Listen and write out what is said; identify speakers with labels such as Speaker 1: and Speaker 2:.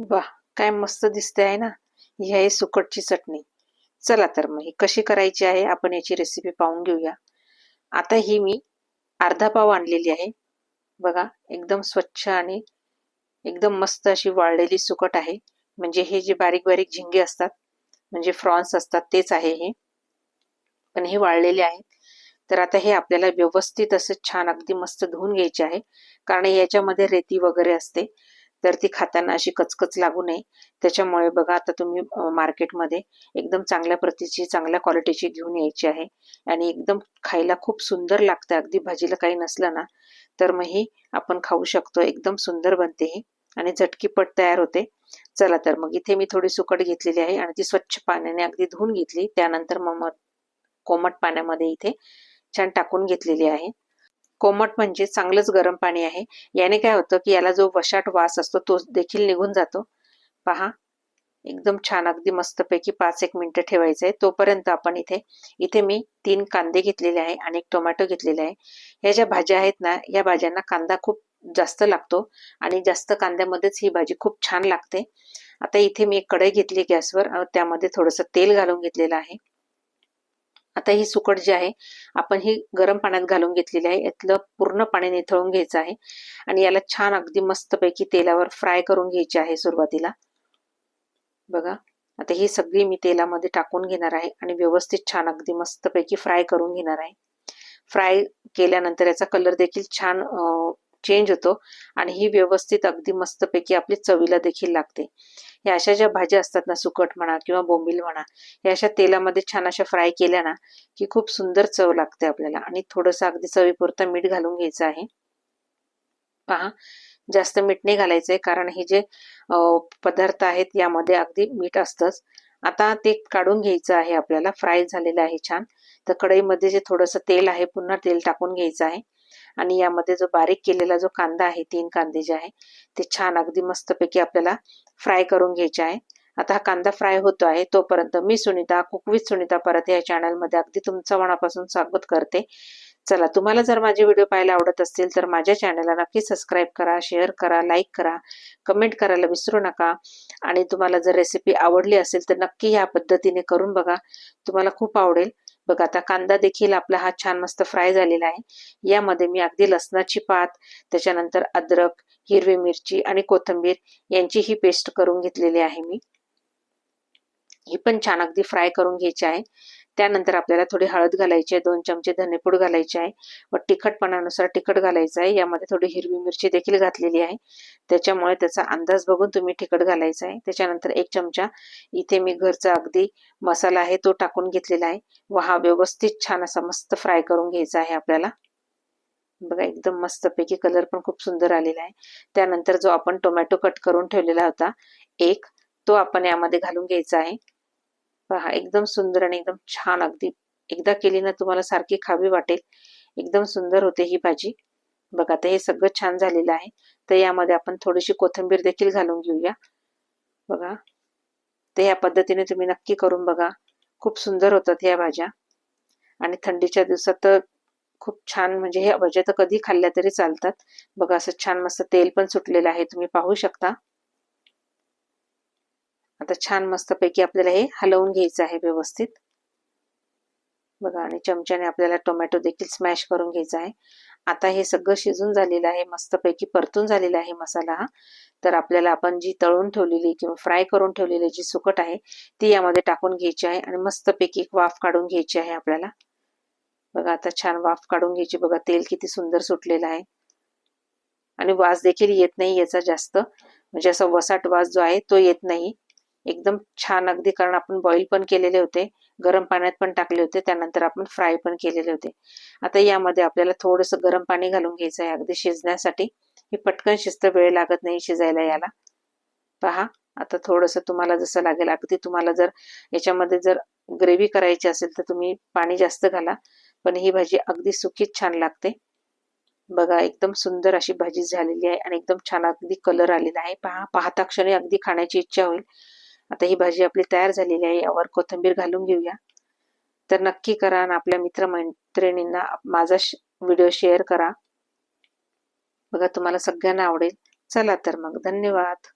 Speaker 1: वा काय मस्त दिसते आहे ना ही आहे सुकटची चटणी. चला तर मग ही कशी करायची आहे आपण याची रेसिपी पाहून घेऊया. आता ही मी अर्धा पाव आणलेली आहे. बघा एकदम स्वच्छ आणि एकदम मस्त अशी वाळलेली सुकट आहे. म्हणजे हे जे बारीक बारीक झिंगे असतात म्हणजे फ्रॉन्स असतात तेच आहे हे. पण हे वाळलेले आहेत. तर आता हे आपल्याला व्यवस्थित असं छान अगदी मस्त धुवून घ्यायचे आहे. कारण याच्यामध्ये रेती वगैरे असते. तर ती खाताना अशी कचकच लागू नये. त्याच्यामुळे बघा आता तुम्ही मार्केटमध्ये एकदम चांगल्या प्रतीची चांगल्या क्वालिटीची घेऊन यायची आहे. आणि एकदम खायला खूप सुंदर लागतं. अगदी भाजीला काही नसलं ना तर मग ही आपण खाऊ शकतो. एकदम सुंदर बनते ही. आणि झटकीपट तयार होते. चला तर मग इथे मी थोडी सुकट घेतलेली आहे आणि ती स्वच्छ पाण्याने अगदी धुवून घेतली. त्यानंतर मग कोमट पाण्यामध्ये इथे छान टाकून घेतलेली आहे. कोमट म्हणजे चांगलंच गरम पाणी आहे. याने काय होतं की याला जो वशाट वास असतो तो देखील निघून जातो. पहा एकदम छान अगदी मस्तपैकी पाच एक मिनिटं ठेवायचं आहे. तोपर्यंत आपण इथे इथे मी तीन कांदे घेतलेले आहे आणि एक टोमॅटो घेतलेले आहे. ह्या ज्या भाज्या आहेत ना या भाज्यांना कांदा खूप जास्त लागतो आणि जास्त कांद्यामध्येच ही भाजी खूप छान लागते. आता इथे मी एक कढई घेतली गॅसवर. त्यामध्ये थोडंसं तेल घालून घेतलेलं आहे. आता ही सुकट जी आहे आपण ही गरम पाण्यात घालून घेतलेली आहे. यातलं पूर्ण पाणी निथळून घ्यायचं आहे. आणि याला छान अगदी मस्तपैकी तेलावर फ्राय करून घ्यायची आहे सुरुवातीला. बघा आता ही सगळी मी तेलामध्ये टाकून घेणार आहे आणि व्यवस्थित छान अगदी मस्तपैकी फ्राय करून घेणार आहे. फ्राय केल्यानंतर याचा कलर देखील छान चेंज होतो आणि ही व्यवस्थित अगदी मस्तपैकी आपली चवीला देखील लागते. या अशा ज्या भाज्या असतात ना सुकट म्हणा किंवा बोंबील म्हणा या अशा तेलामध्ये छान अशा फ्राय केल्या ना की खूप सुंदर चव लागते आपल्याला. आणि थोडंसं अगदी चवीपुरतं मीठ घालून घ्यायचं आहे. पहा जास्त मीठ नाही घालायचंय कारण हे जे पदार्थ आहेत यामध्ये अगदी मीठ असतंच. आता ते काढून घ्यायचं आहे आपल्याला. फ्राय झालेलं आहे छान. तर कढईमध्ये जे थोडंसं तेल आहे पुन्हा तेल टाकून घ्यायचं आहे. आणि यामध्ये जो बारीक केलेला जो कांदा आहे तीन कांदे जे आहे ते छान अगदी मस्तपैकी आपल्याला फ्राय करून घ्यायचे आहे. आता हा कांदा फ्राय होतो आहे तोपर्यंत मी सुनीता कुकवित सुनीता परत या चॅनलमध्ये अगदी तुमचं मनापासून स्वागत करते. चला तुम्हाला जर माझे व्हिडिओ पाहायला आवडत असतील तर माझ्या चॅनलला नक्की सबस्क्राईब करा शेअर करा लाईक करा कमेंट करायला विसरू नका. आणि तुम्हाला जर रेसिपी आवडली असेल तर नक्की ह्या पद्धतीने करून बघा. तुम्हाला खूप आवडेल. बघा आता कांदा देखील आपला हा छान मस्त फ्राय झालेला आहे. यामध्ये मी अगदी लसणाची पात त्याच्यानंतर अद्रक हिरवी मिरची आणि कोथंबीर यांची ही पेस्ट करून घेतलेली आहे मी. ही पण छान अगदी फ्राय करून घ्यायची आहे. त्यानंतर आपल्याला थोडी हळद घालायची आहे दोन चमचे धनेपूड घालायचे आहे व तिखटपणानुसार तिखट घालायचं आहे. यामध्ये थोडी हिरवी मिरची देखील घातलेली आहे. त्याच्यामुळे त्याचा अंदाज बघून तुम्ही तिखट घालायचा आहे. त्याच्यानंतर एक चमचा इथे मी घरचा अगदी मसाला आहे तो टाकून घेतलेला आहे. व हा व्यवस्थित छान असा मस्त फ्राय करून घ्यायचा आहे आपल्याला. बघा एकदम मस्तपैकी कलर पण खूप सुंदर आलेला आहे. त्यानंतर जो आपण टोमॅटो कट करून ठेवलेला होता एक तो आपण यामध्ये घालून घ्यायचा आहे. पहा एकदम सुंदर आणि एकदम छान अगदी. एकदा केली ना तुम्हाला सारखी खावी वाटेल. एकदम सुंदर होते ही भाजी. बघा आता हे सगळं छान झालेलं आहे. तर यामध्ये आपण थोडीशी कोथिंबीर देखील घालून घेऊया. बघा. तर या पद्धतीने तुम्ही नक्की करून बघा. खूप सुंदर होतात या भाज्या. आणि थंडीच्या दिवसात तर खूप छान म्हणजे ह्या भाज्या तर कधी खाल्ल्या तरी चालतात. बघा असं छान मस्त तेल पण सुटलेलं आहे तुम्ही पाहू शकता. आता छान मस्तपैकी आपल्याला हे हलवून घ्यायचं आहे व्यवस्थित. बघा आणि चमच्याने आपल्याला टोमॅटो देखील स्मॅश करून घ्यायचा आहे. आता हे सगळं शिजून झालेलं आहे मस्तपैकी परतून झालेला आहे मसाला हा. तर आपल्याला आपण जी तळून ठेवलेली किंवा फ्राय करून ठेवलेली जी सुकट आहे ती यामध्ये टाकून घ्यायची आहे आणि मस्तपैकी एक वाफ काढून घ्यायची आहे आपल्याला. बघा आता छान वाफ काढून घ्यायची. बघा तेल किती सुंदर सुटलेलं आहे. आणि वास देखील येत नाही याचा जास्त. म्हणजे असा वसाट वास जो आहे तो येत नाही. एकदम छान अगदी कारण आपण बॉईल पण केलेले होते गरम पाण्यात पण टाकले होते त्यानंतर आपण फ्राय पण केलेले होते. आता यामध्ये आपल्याला थोडंसं गरम पाणी घालून घ्यायचं आहे अगदी शिजण्यासाठी. हे पटकन शिस्त वेळ लागत नाही शिजायला याला पहा आता थोडस तुम्हाला जसं लागेल अगदी तुम्हाला जर याच्यामध्ये जर ग्रेव्ही करायची असेल तर तुम्ही पाणी जास्त घाला पण ही भाजी अगदी सुकीच छान लागते. बघा एकदम सुंदर अशी भाजी झालेली आहे आणि एकदम छान अगदी कलर आलेला आहे. पहा पाहता क्षणी अगदी खाण्याची इच्छा होईल. आता ही भाजी आपली तयार झालेली आहे. यावर कोथिंबीर घालून घेऊया. तर नक्की करा आणि आपल्या मित्रमैत्रिणींना माझा व्हिडिओ शेअर करा. बघा तुम्हाला सगळ्यांना आवडेल. चला तर मग धन्यवाद.